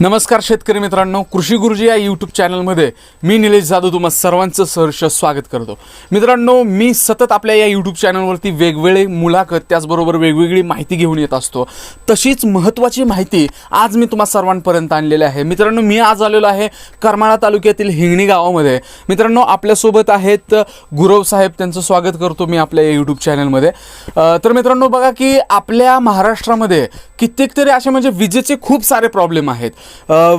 नमस्कार शेतकरी मित्रांनो कृषी गुरुजी या यूट्यूब चॅनलमध्ये मी निलेश जाधव तुम्हा सर्वांचं सहर्ष स्वागत करतो. मित्रांनो मी सतत आपल्या या यूट्यूब चॅनलवरती वेगवेगळे मुलाखत त्याचबरोबर वेगवेगळी माहिती घेऊन येत असतो. तशीच महत्त्वाची माहिती आज मी तुम्हा सर्वांपर्यंत आणलेली आहे. मित्रांनो मी आज आलेलो आहे करमाळा तालुक्यातील हिंगणी गावामध्ये. मित्रांनो आपल्यासोबत आहेत गुरव साहेब त्यांचं स्वागत करतो मी आपल्या या यूट्यूब चॅनलमध्ये तर मित्रांनो बघा की आपल्या महाराष्ट्रामध्ये कित्येक तरी असे म्हणजे विजेचे खूप सारे प्रॉब्लेम आहेत.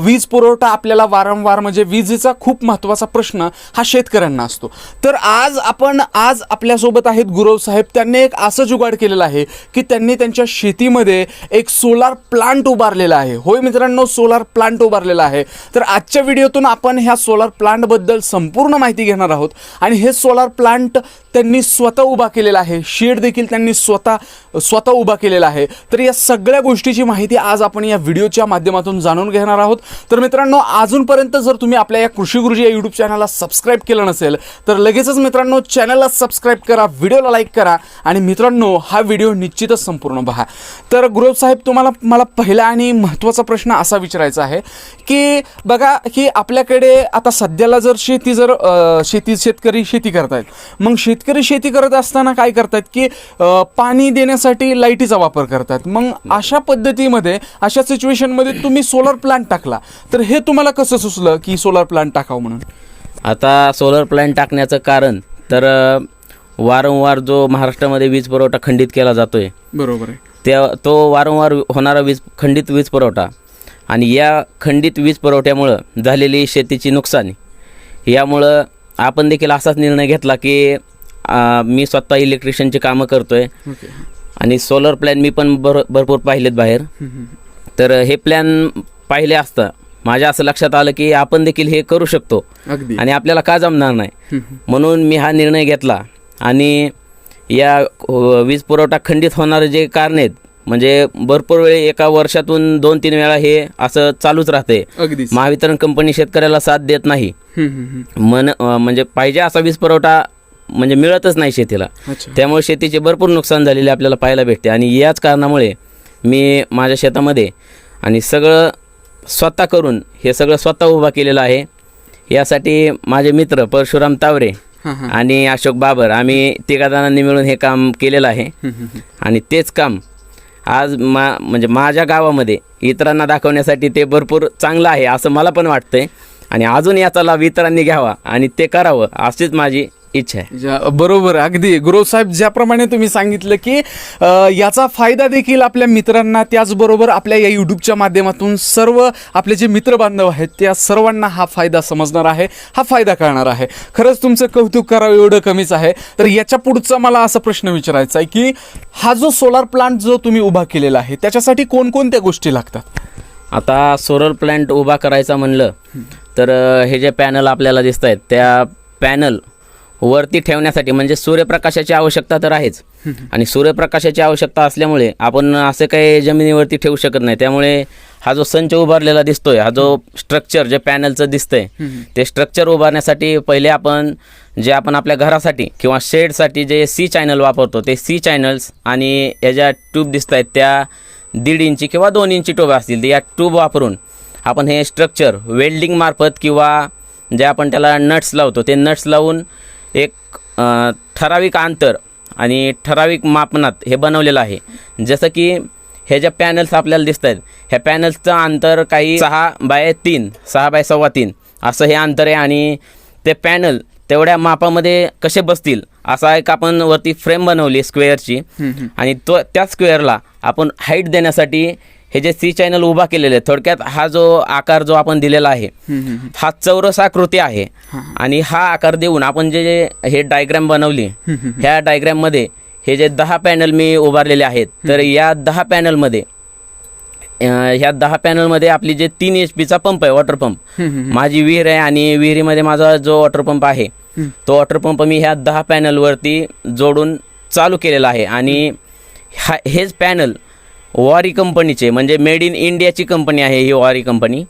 वीज पुरवठा आपल्याला वारंवार म्हणजे विजेचा खूप महत्त्वाचा प्रश्न हा शेतकऱ्यांना असतो. तर आज आपण आज आपल्यासोबत आहेत गुरव साहेब. त्यांनी एक असं जुगाड केलेलं आहे की त्यांनी त्यांच्या शेतीमध्ये एक सोलार प्लांट उभारलेला आहे. होय मित्रांनो सोलार प्लांट उभारलेला आहे. तर आजच्या व्हिडिओतून आपण ह्या सोलार प्लांटबद्दल संपूर्ण माहिती घेणार आहोत. आणि हे सोलार प्लांट त्यांनी स्वतः उभा केलेला आहे. शेड देखील त्यांनी स्वतः स्वतः उभा केलेला आहे. तर या सगळ्या गोष्टीची माहिती आज आपण या व्हिडिओच्या माध्यमातून जाणून घेणार आहोत. तर मित्रांनो अजूनपर्यंत जर तुम्ही आपल्या या कृषी गुरुजी या यूट्यूब चॅनलला सबस्क्राईब केलं नसेल तर लगेचच मित्रांनो चॅनलला सबस्क्राईब करा व्हिडिओला लाईक करा आणि मित्रांनो हा व्हिडिओ निश्चितच संपूर्ण पहा. तर गुरव साहेब तुम्हाला मला पहिला आणि महत्त्वाचा प्रश्न असा विचारायचा आहे की बघा की आपल्याकडे आता सध्याला जर शेती जर शेती शेतकरी शेती करतायत मग शेतकरी शेती करत असताना काय करतात की पाणी देण्यासाठी लाईटीचा वापर करतात मग अशा पद्धतीमध्ये अशा सिच्युएशनमध्ये तुम्ही सोलर प्लांट टाकला. तर हे तुम्हाला कसं सुचलं की सोलर प्लांट टाकावं म्हणून? आता सोलर प्लॅन्ट टाकण्याचं कारण तर अ, वारंवार जो महाराष्ट्रामध्ये वीज पुरवठा खंडित केला जातोय बरोबर आहे. त्या तो वारंवार होणारा वीज खंडित वीज पुरवठा. आणि या खंडित वीज पुरवठ्यामुळं झालेली शेतीची नुकसान यामुळं आपण देखील असाच निर्णय घेतला की मी स्वतः इलेक्ट्रिशियनची कामं करतोय. ओके. आणि सोलर प्लॅन मी पण भर भरपूर पाहिलेत बाहेर. तर हे प्लॅन पाहिले असता. माझ्या असं लक्षात आलं की आपण देखील हे करू शकतो. अगदी. आणि आपल्याला का जमणार नाही? म्हणून मी हा निर्णय घेतला. आणि या अ, वीज पुरवठा खंडित होणारे जे कारण आहेत म्हणजे भरपूर वेळे एका वर्षातून दोन तीन वेळा हे असं चालूच राहते. महावितरण कंपनी शेतकऱ्याला साथ देत नाही. मन म्हणजे पाहिजे असा वीज पुरवठा म्हणजे मिळतच नाही शेतीला. त्यामुळे शेतीचे भरपूर नुकसान झालेले आपल्याला पाहायला भेटते. आणि याच कारणामुळे मी माझ्या शेतामध्ये आणि सगळं स्वतः करून हे सगळं स्वतः उभा केलेलं आहे. यासाठी माझे मित्र परशुराम तावरे आणि अशोक बाबर आम्ही तिघा जणांनी मिळून हे काम केलेलं आहे. आणि तेच काम आज मा म्हणजे माझ्या गावामध्ये इतरांना दाखवण्यासाठी ते भरपूर चांगलं आहे असं मला पण वाटतंय. आणि अजून याचा लाभ इतरांनी घ्यावा आणि ते करावं अशीच माझी इच्छा आहे. ज्या- बरोबर अगदी. गुरु साहेब ज्याप्रमाणे तुम्ही सांगितलं की अ, याचा फायदा देखील आपल्या मित्रांना त्याचबरोबर आपल्या या यूट्यूबच्या माध्यमातून सर्व आपले जे मित्र बांधव आहेत त्या सर्वांना हा फायदा समजणार आहे हा फायदा कळणार आहे. खरंच तुमचं कौतुक करावं एवढं कमीच आहे. तर याच्या पुढचा मला असा प्रश्न विचारायचा आहे की हा जो सोलार प्लांट जो तुम्ही उभा केलेला आहे त्याच्यासाठी कोणकोणत्या गोष्टी लागतात? आता सोलर प्लॅन्ट उभा करायचा म्हणलं तर अ, हे जे पॅनल आपल्याला दिसत आहेत त्या पॅनल वरती ठेवण्यासाठी म्हणजे सूर्यप्रकाशाची आवश्यकता तर आहेच. आणि सूर्यप्रकाशाची आवश्यकता असल्यामुळे आपण असं काही जमिनीवरती ठेवू शकत नाही. त्यामुळे हा जो संच उभारलेला दिसतोय हा जो स्ट्रक्चर जे पॅनलचं दिसतंय ते स्ट्रक्चर उभारण्यासाठी पहिले आपण जे आपण आपल्या घरासाठी किंवा शेडसाठी जे सी चॅनल वापरतो ते सी चॅनल्स आणि या ज्या ट्यूब दिसत आहेत त्या दीड इंची किंवा दोन इंची ट्यूब असतील या ट्यूब वापरून आपण हे स्ट्रक्चर वेल्डिंग मार्फत किंवा जे आपण त्याला नट्स लावतो ते नट्स लावून एक ठराविक अंतर आणि ठराविक मापनात हे बनवलेलं आहे. जसं की हे ज्या पॅनल्स आपल्याला दिसत आहेत ह्या पॅनल्सचं अंतर काही सहा बाय तीन सहा बाय सव्वा तीन असं हे अंतर आहे आणि ते पॅनल तेवढ्या मापामध्ये कसे बसतील असा एक आपण वरती फ्रेम बनवली स्क्वेअरची आणि तो त्या स्क्वेअरला आपण हाईट देण्यासाठी हे जे सी चॅनल उभा केलेले आहे थोडक्यात हा जो आकार जो आपण दिलेला आहे हा चौरस आकृती आहे. आणि हा आकार देऊन आपण जे हे डायग्रॅम बनवली ह्या डायग्रॅममध्ये हे जे दहा पॅनल मी उभारलेले आहेत तर या दहा पॅनलमध्ये अं, ह्या दहा पॅनलमध्ये आपली जे तीन एच पीचा पंप आहे वॉटर पंप माझी विहीर आहे आणि विहिरीमध्ये माझा जो वॉटर पंप आहे तो वॉटर पंप मी ह्या दहा पॅनलवरती जोडून चालू केलेला आहे. आणि हा हेच पॅनल वारी कंपनीचे म्हणजे मेड इन इंडियाची कंपनी आहे ही वारी कंपनी.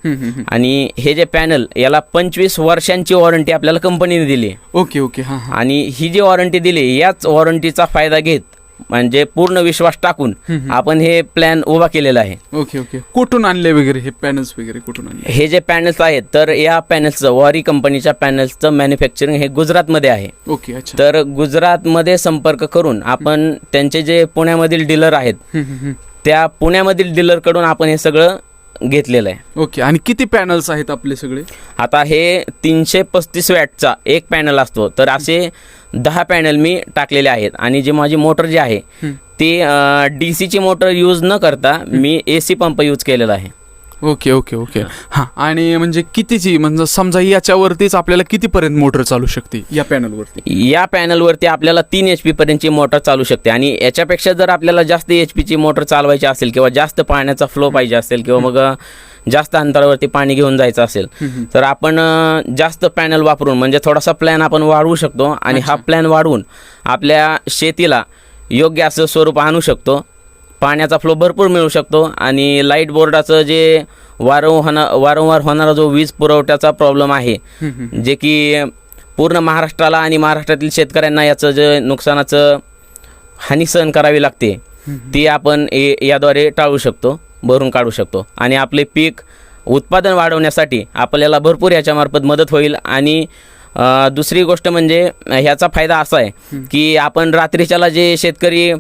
आणि हे जे पॅनल याला पंचवीस वर्षांची वॉरंटी आपल्याला कंपनीने दिली ओके ओके हां आणि ही जी वॉरंटी दिली याच वॉरंटीचा फायदा घेत म्हणजे पूर्ण विश्वास टाकून आपण हे प्लॅन उभा केलेला आहे. Okay okay. कुठून आणले वगैरे हे पॅनल्स वगैरे कुठून आणले? हे जे पॅनल्स आहेत तर या पॅनल्सचं वॉरी कंपनीच्या पॅनल्सचं मॅन्युफॅक्चरिंग हे गुजरातमध्ये आहे. ओके अच्छा. तर गुजरातमध्ये संपर्क करून आपण त्यांचे जे पुण्यामधील डीलर आहेत. त्या पुण्यामधील डीलरकडून आपण हे सगळं घेतलेलं आहे. ओके आणि किती पॅनल्स आहेत आपले सगळे? आता हे तीनशे पस्तीस वॅटचा एक पॅनल असतो तर असे दहा पॅनल मी टाकलेले आहेत. आणि जी माझी मोटर जी आहे ती डी सीची मोटर यूज न करता मी ए सी पंप यूज केलेला आहे. Okay okay okay. हां आणि म्हणजे कितीची म्हणजे समजा याच्यावरतीच आपल्याला कितीपर्यंत मोटर चालू शकते या पॅनलवरती? या पॅनलवरती आपल्याला तीन एच पर्यंतची मोटर चालू शकते. आणि याच्यापेक्षा जर आपल्याला जास्त एच पीची मोटर चालवायची असेल किंवा जास्त पाण्याचा फ्लो पाहिजे असेल किंवा मग जास्त अंतरावरती पाणी घेऊन जायचं असेल तर आपण जास्त पॅनल वापरून म्हणजे थोडासा प्लॅन आपण वाढवू शकतो. आणि हा प्लॅन वाढवून आपल्या शेतीला योग्य असं स्वरूप आणू शकतो. पाण्याचा फ्लो भरपूर मिळू शकतो आणि लाइट बोर्डाचं जे वारंवार वारंवार होणारा जो वीज पुरवठ्याचा प्रॉब्लेम आहे जे की पूर्ण महाराष्ट्राला आणि महाराष्ट्रातील शेतकऱ्यांना याचं जे नुकसानाचं हानी सहन करावी लागते ती आपण ए- याद्वारे टाळू शकतो भरून काढू शकतो. आणि आपले पीक उत्पादन वाढवण्यासाठी आपल्याला भरपूर याच्यामार्फत मदत होईल. आणि दुसरी गोष्ट म्हणजे ह्याचा फायदा असा आहे की आपण रात्रीच्याला जे शेतकरी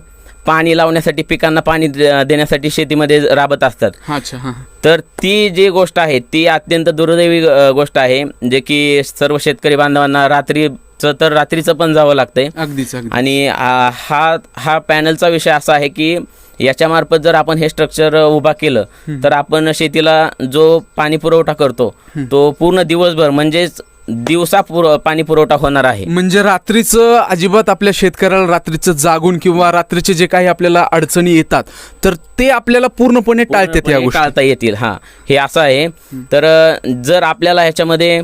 पाणी लावण्यासाठी पिकांना पाणी दे- देण्यासाठी शेतीमध्ये राबत असतात. अच्छा हां. तर ती जी गोष्ट आहे ती अत्यंत दुर्दैवी अ, गोष्ट आहे जे की सर्व शेतकरी बांधवांना रात्रीचं तर रात्रीचं पण जावं लागतंय. अगदीच अगदी आणि आ, हा हा पॅनलचा विषय असा आहे की याच्यामार्फत जर आपण हे स्ट्रक्चर उभा केलं तर आपण शेतीला जो पाणी पुरवठा करतो तो पूर्ण दिवसभर म्हणजेच दिवसा पुर पाणी पुरवठा होणार आहे. म्हणजे रात्रीचं अजिबात आपल्या शेतकऱ्याला रात्रीचं जागून किंवा रात्रीचे जे काही आपल्याला अडचणी येतात तर ते आपल्याला पूर्णपणे टाळतात या पूर्णपणे गोष्टी. टाळता येतील हा. हे असं आहे. तर जर आपल्याला ह्याच्यामध्ये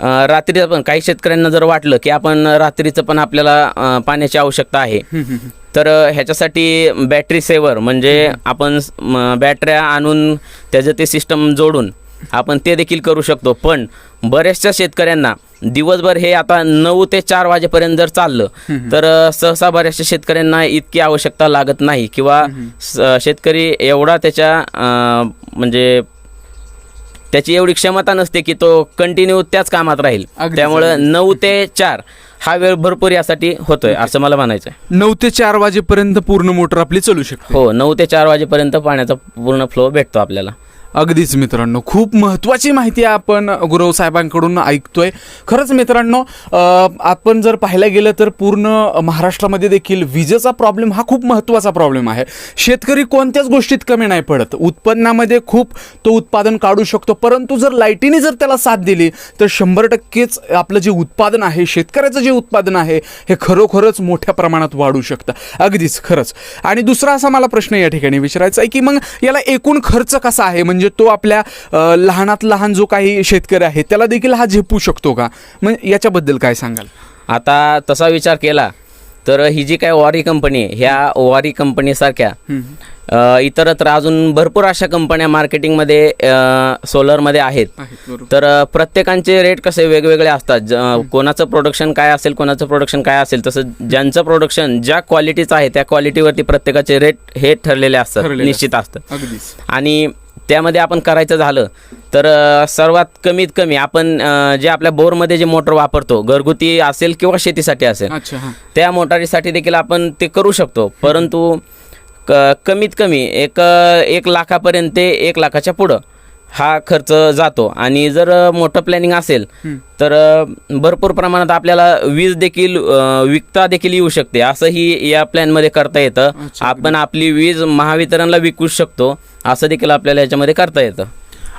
अ, रात्री पण काही शेतकऱ्यांना जर वाटलं की आपण रात्रीचं पण आपल्याला अ, पाण्याची आवश्यकता आहे तर अ, ह्याच्यासाठी बॅटरी सेवर म्हणजे आपण स- म, बॅटऱ्या आणून त्याचं ते सिस्टम जोडून आपण ते देखील करू शकतो. पण बऱ्याचशा शेतकऱ्यांना दिवसभर हे आता नऊ ते चार वाजेपर्यंत जर चाललं तर सहसा बऱ्याचशा शेतकऱ्यांना इतकी आवश्यकता लागत नाही किंवा शेतकरी एवढा त्याच्या म्हणजे त्याची एवढी क्षमता नसते की तो कंटिन्यू त्याच कामात राहील. त्यामुळं नऊ ते चार हा वेळ भरपूर यासाठी होतोय असं मला म्हणायचं आहे नऊ ते चार वाजेपर्यंत पूर्ण मोटर आपली चालू शकते. हो नऊ ते चार वाजेपर्यंत पाण्याचा पूर्ण फ्लो भेटतो आपल्याला. अगदीच मित्रांनो खूप महत्त्वाची माहिती आपण गुरव साहेबांकडून ऐकतोय. खरंच मित्रांनो आपण जर पाहायला गेलं तर पूर्ण महाराष्ट्रामध्ये देखील विजेचा प्रॉब्लेम हा खूप महत्त्वाचा प्रॉब्लेम आहे. शेतकरी कोणत्याच गोष्टीत कमी नाही पडत. उत्पन्नामध्ये खूप तो उत्पादन काढू शकतो परंतु जर लाईटीने जर त्याला साथ दिली तर शंभर टक्केच आपलं जे उत्पादन आहे शेतकऱ्याचं जे उत्पादन आहे हे खरोखरच मोठ्या प्रमाणात वाढू शकतं. अगदीच खरंच. आणि दुसरा असा मला प्रश्न या ठिकाणी विचारायचा आहे की मग याला एकूण खर्च कसा आहे? म्हणजे तो आपल्या लहानात लहान जो काही शेतकरी आहे त्याला देखील हा झेपू शकतो का? मग याच्याबद्दल काय सांगाल? आता तसा विचार केला तर ही जी काय वॉरी कंपनी आहे ह्या वॉरी कंपनीसारख्या इतरत्र अजून भरपूर अशा कंपन्या मार्केटिंगमध्ये सोलरमध्ये आहेत. तर प्रत्येकांचे रेट कसे वेगवेगळे असतात. कोणाचं प्रोडक्शन काय असेल कोणाचं प्रोडक्शन काय असेल तसं ज्यांचं प्रोडक्शन ज्या क्वालिटीचं आहे त्या क्वालिटीवरती प्रत्येकाचे रेट हे ठरलेले असतात निश्चित असतं अगदीच. आणि त्यामध्ये आपण करायचं झालं तर सर्वात कमीत कमी आपण जे आपल्या बोरमध्ये जे मोटर वापरतो घरगुती असेल किंवा शेतीसाठी असेल त्या मोटारीसाठी देखील आपण ते करू शकतो. परंतु कमीत कमी एक एक लाखापर्यंत ते एक लाखाच्या पुढं. हा खर्च जातो. आणि जर मोठं प्लॅनिंग असेल तर भरपूर प्रमाणात आपल्याला वीज देखील विकता देखील येऊ शकते. असंही या प्लॅनमध्ये करता येतं. आपण आपली वीज महावितरणला विकू शकतो. असं देखील आपल्याला याच्यामध्ये करता येतं.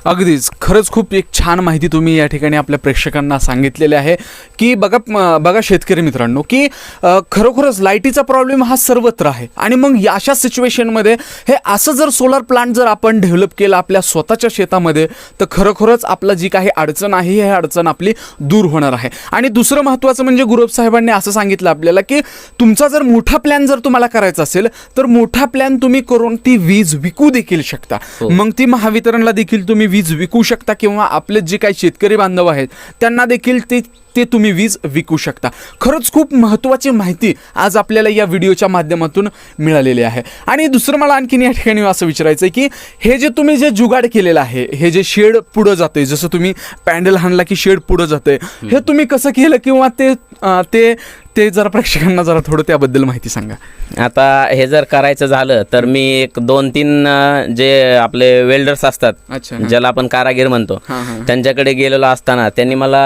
अगदीच. खरंच खूप एक छान माहिती तुम्ही या ठिकाणी आपल्या प्रेक्षकांना सांगितलेली आहे की बघा बघा शेतकरी मित्रांनो की खरोखरच लाईटीचा प्रॉब्लेम हा सर्वत्र आहे. आणि मग या अशा सिच्युएशनमध्ये हे असं जर सोलर प्लांट जर आपण डेव्हलप केलं आपल्या स्वतःच्या शेतामध्ये तर खरोखरच आपलं जी काही अडचण आहे ही अडचण आपली दूर होणार आहे. आणि दुसरं महत्त्वाचं म्हणजे गुरुप साहेबांनी असं सांगितलं आपल्याला की तुमचा जर मोठा प्लॅन जर तुम्हाला करायचा असेल तर मोठा प्लॅन तुम्ही करून ती वीज विकू देखील शकता. मग ती महावितरणला देखील तुम्ही वीज विकू शकता किंवा आपले जे काही शेतकरी बांधव आहेत त्यांना देखील ती ते तुम्ही वीज विकू शकता. खरंच खूप महत्त्वाची माहिती आज आपल्याला या व्हिडिओच्या माध्यमातून मिळालेली आहे. आणि दुसरं मला आणखीन या ठिकाणी असं विचारायचं आहे की हे जे तुम्ही जे जुगाड केलेलं आहे हे जे शेड पुढं जातंय जसं तुम्ही पॅन्डल हाणला की शेड पुढं जातंय हे तुम्ही कसं केलं किंवा ते ते ते जरा प्रेक्षकांना जरा थोडं त्याबद्दल माहिती सांगा. आता हे जर करायचं झालं तर मी एक दोन तीन जे आपले वेल्डर्स असतात ज्याला आपण कारागीर म्हणतो त्यांच्याकडे गेलेलो असताना त्यांनी मला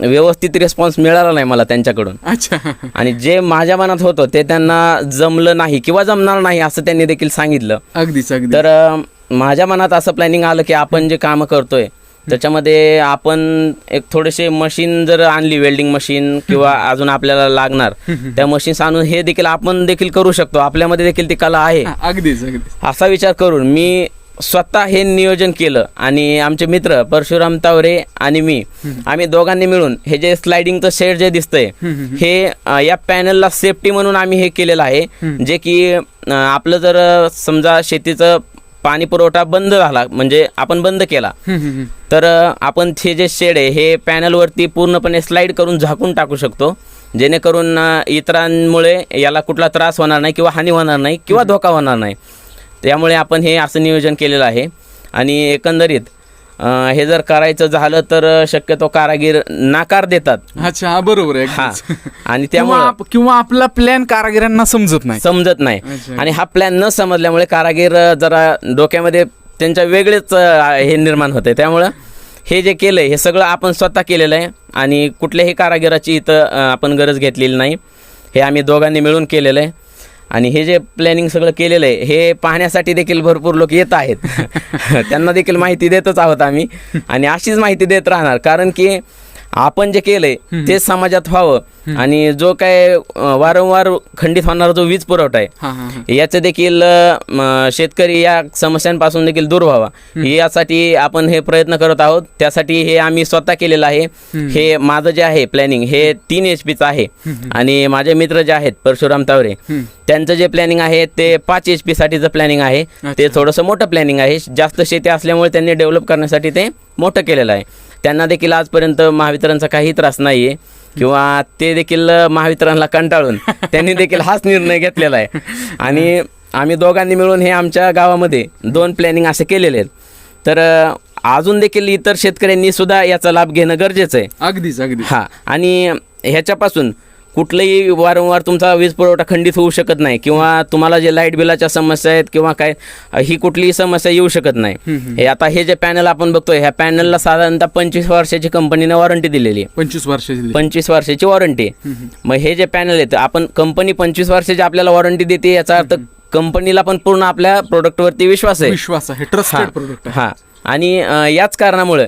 व्यवस्थित रिस्पॉन्स मिळाला नाही मला त्यांच्याकडून. अच्छा. आणि जे माझ्या मनात होतं ते त्यांना जमलं नाही किंवा जमणार नाही असं त्यांनी देखील सांगितलं. अगदीच अगदी तर अ, माझ्या मनात असं प्लॅनिंग आलं की आपण जे कामं करतोय त्याच्यामध्ये आपण एक थोडेसे मशीन जर आणली वेल्डिंग मशीन किंवा अजून आपल्याला लागणार त्या मशीन्स आणून हे देखील आपण देखील करू शकतो. आपल्यामध्ये देखील ती कला आहे. अगदीच अगदीच. असा विचार करून मी स्वतः हे नियोजन केलं. आणि आमचे मित्र परशुराम तावरे आणि मी आम्ही दोघांनी मिळून हे जे स्लायडिंगचं शेड जे दिसतंय हे अ, या पॅनलला सेफ्टी म्हणून आम्ही हे केलेलं आहे. जे की अ, आपलं जर अ, समजा शेतीचं पाणी पुरवठा बंद झाला म्हणजे आपण बंद केला तर अ, आपण हे जे शेड आहे हे पॅनलवरती पूर्णपणे स्लाईड करून झाकून टाकू शकतो. जेणेकरून अ, इतरांमुळे याला कुठला त्रास होणार नाही किंवा हानी होणार नाही किंवा धोका होणार नाही. त्यामुळे आपण हे असं नियोजन केलेलं आहे. आणि एकंदरीत हे जर करायचं झालं तर शक्यतो कारागीर नाकार देतात. अच्छा हा बरोबर आहे हा. आणि त्यामुळे किंवा आपला प्लॅन कारागिरांना समजत नाही. समजत नाही. आणि हा प्लॅन न समजल्यामुळे कारागीर जरा डोक्यामध्ये त्यांच्या वेगळेच हे निर्माण होते त्यामुळं हे जे केलं हे सगळं आपण स्वतः केलेलं आहे. आणि कुठल्याही कारागिराची इथं आपण गरज घेतलेली नाही. हे आम्ही दोघांनी मिळून केलेलं आहे. आणि हे जे प्लॅनिंग सगळं केलेलं आहे हे पाहण्यासाठी देखील भरपूर लोक येत आहेत. त्यांना देखील माहिती देतच आहोत आम्ही. आणि अशीच माहिती देत राहणार. कारण की आपण जे केलंय ते समाजात व्हावं. आणि जो काय वारंवार खंडित होणारा जो वीज पुरवठा आहे याचं देखील शेतकरी या समस्यांपासून देखील दूर व्हावा. यासाठी आपण हे प्रयत्न करत आहोत. त्यासाठी हे आम्ही स्वतः केलेलं आहे. हे माझं जे आहे प्लॅनिंग हे तीन एच पीचं आहे. आणि माझे मित्र जे आहेत परशुराम तावरे त्यांचं जे प्लॅनिंग आहे ते पाच एच पी साठीचं प्लॅनिंग आहे. ते थोडंसं मोठं प्लॅनिंग आहे. जास्त शेती असल्यामुळे त्यांनी डेव्हलप करण्यासाठी ते मोठं केलेलं आहे. त्यांना देखील आजपर्यंत महावितरणचा काही त्रास नाही आहे किंवा ते देखील महावितरणला कंटाळून त्यांनी देखील हाच निर्णय घेतलेला आहे. आणि आम्ही दोघांनी मिळून हे आमच्या गावामध्ये दोन प्लॅनिंग असे केलेले आहेत. तर अजून देखील इतर शेतकऱ्यांनी सुद्धा याचा लाभ घेणं गरजेचं आहे. अगदीच अगदीच. हा आणि ह्याच्यापासून कुठलंही वारंवार तुमचा वीज पुरवठा खंडित होऊ शकत नाही किंवा तुम्हाला जे लाइट बिलाच्या समस्या आहेत किंवा काय ही कुठलीही समस्या येऊ शकत नाही. हे आता हे जे पॅनल आपण बघतोय ह्या पॅनलला साधारणतः पंचवीस वर्षाची कंपनीने वॉरंटी दिलेली आहे. पंचवीस वर्षाची पंचवीस वर्षाची वॉरंटी मग हे जे पॅनल आहेत आपण कंपनी पंचवीस वर्षाची आपल्याला वॉरंटी देते याचा अर्थ कंपनीला पण पूर्ण आपल्या प्रोडक्टवरती विश्वास आहे. विश्वास आहे आहे. हा. आणि याच कारणामुळे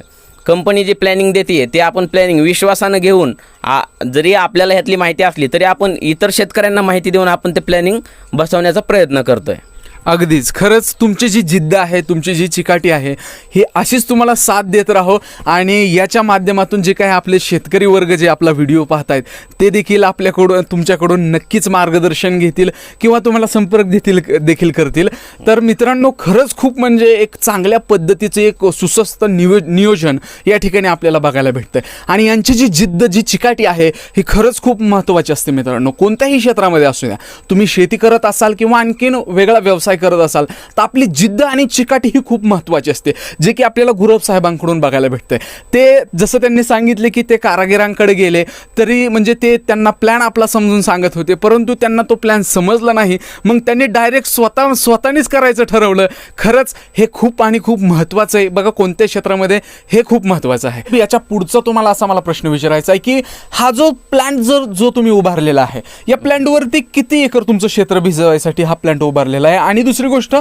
कंपनी जी प्लॅनिंग देते ते आपण प्लॅनिंग विश्वासानं घेऊन आ, जरी आपल्याला ह्यातली माहिती असली तरी आपण इतर शेतकऱ्यांना माहिती देऊन आपण ते प्लॅनिंग बसवण्याचा प्रयत्न करतो आहे अगदीच. खरंच तुमची जी जिद्द आहे तुमची जी चिकाटी आहे ही अशीच तुम्हाला साथ देत राहो आणि याच्या माध्यमातून जे काही आपले शेतकरी वर्ग जे आपला व्हिडिओ पाहतायत ते देखील आपल्याकडून तुमच्याकडून नक्कीच मार्गदर्शन घेतील किंवा तुम्हाला संपर्क देतील देखील करतील. तर मित्रांनो खरंच खूप म्हणजे एक चांगल्या पद्धतीचं एक सुस्वस्त नियो नियोजन या ठिकाणी आपल्याला बघायला भेटतं आणि यांची जी जिद्द जी चिकाटी आहे ही खरंच खूप महत्त्वाची असते मित्रांनो. कोणत्याही क्षेत्रामध्ये असू द्या. तुम्ही शेती करत असाल किंवा आणखीन वेगळा व्यवसाय करत असाल तर आपली जिद्द आणि चिकाटी ही खूप महत्त्वाची असते जे की आपल्याला गुरव साहेबांकडून बघायला भेटतंय. ते जसं त्यांनी सांगितले की ते कारागिरांकडे गेले तरी म्हणजे ते त्यांना प्लॅन आपला समजून सांगत होते परंतु त्यांना तो प्लॅन समजला नाही. मग त्यांनी डायरेक्ट स्वतः स्वतःनीच करायचं ठरवलं. खरंच हे खूप आणि खूप महत्त्वाचं आहे. बघा कोणत्या क्षेत्रामध्ये हे खूप महत्त्वाचं आहे. याच्या पुढचा तुम्हाला असा मला प्रश्न विचारायचा आहे की हा जो प्लॅन्ट जर जो तुम्ही उभारलेला आहे या प्लॅन्टवरती किती एकर तुमचं क्षेत्र भिजवायसाठी हा प्लॅन्ट उभारलेला आहे? आणि दुसरी गोष्ट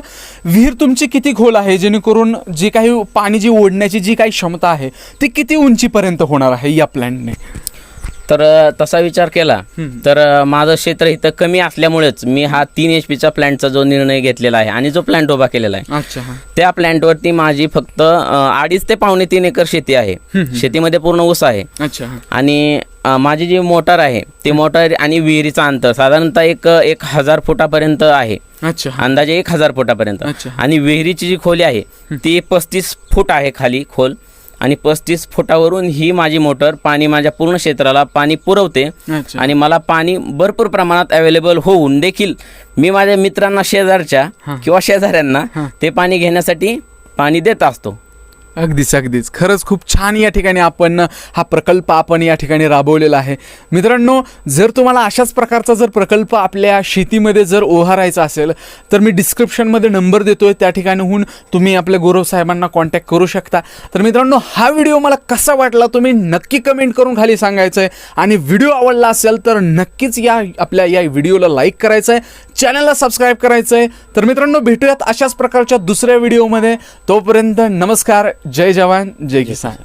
विहीर तुमची किती खोल आहे? जेणेकरून जी काही पाणी जी ओढण्याची जी काही क्षमता आहे ती किती उंचीपर्यंत होणार आहे या प्लॅन्टने तर तसा विचार केला. तर माझं क्षेत्र इथं कमी असल्यामुळेच मी हा तीन एच पीचा प्लॅन्टचा जो निर्णय घेतलेला आहे आणि जो प्लॅन्ट उभा केलेला आहे त्या प्लॅन्टवरती माझी फक्त अडीच ते पावणे तीन एकर शेती आहे. शेतीमध्ये पूर्ण ऊस आहे. आणि माझी जी मोटार आहे ती मोटार आणि विहिरीचं अंतर साधारणतः एक एक हजार फुटापर्यंत आहे. अच्छा. अंदाजे एक हजार फुटापर्यंत. आणि विहिरीची जी खोली आहे ती पस्तीस फूट आहे खाली खोल. आणि पस्तीस फुटावरून ही माझी मोटर पाणी माझ्या पूर्ण क्षेत्राला पाणी पुरवते. आणि मला पाणी भरपूर प्रमाणात अवेलेबल होऊन देखील मी माझ्या मित्रांना शेजारच्या किंवा शेजाऱ्यांना ते पाणी घेण्यासाठी पाणी देत असतो. अगदीच अगदीच. खरंच खूप छान या ठिकाणी आपण हा प्रकल्प आपण या ठिकाणी राबवलेला आहे. मित्रांनो जर तुम्हाला अशाच प्रकारचा जर प्रकल्प आपल्या शेतीमध्ये जर उभारायचा असेल तर मी डिस्क्रिप्शनमध्ये नंबर देतोय. त्या ठिकाणीहून तुम्ही आपल्या गौरव साहेबांना कॉन्टॅक्ट करू शकता. तर मित्रांनो हा व्हिडिओ मला कसा वाटला तुम्ही नक्की कमेंट करून खाली सांगायचं आहे आणि व्हिडिओ आवडला असेल तर नक्कीच या आपल्या या व्हिडिओला लाईक करायचं आहे चॅनलला सबस्क्राईब करायचं आहे तर मित्रांनो भेटूयात अशाच प्रकारच्या दुसऱ्या व्हिडिओमध्ये तोपर्यंत नमस्कार जय जवान जय किसान.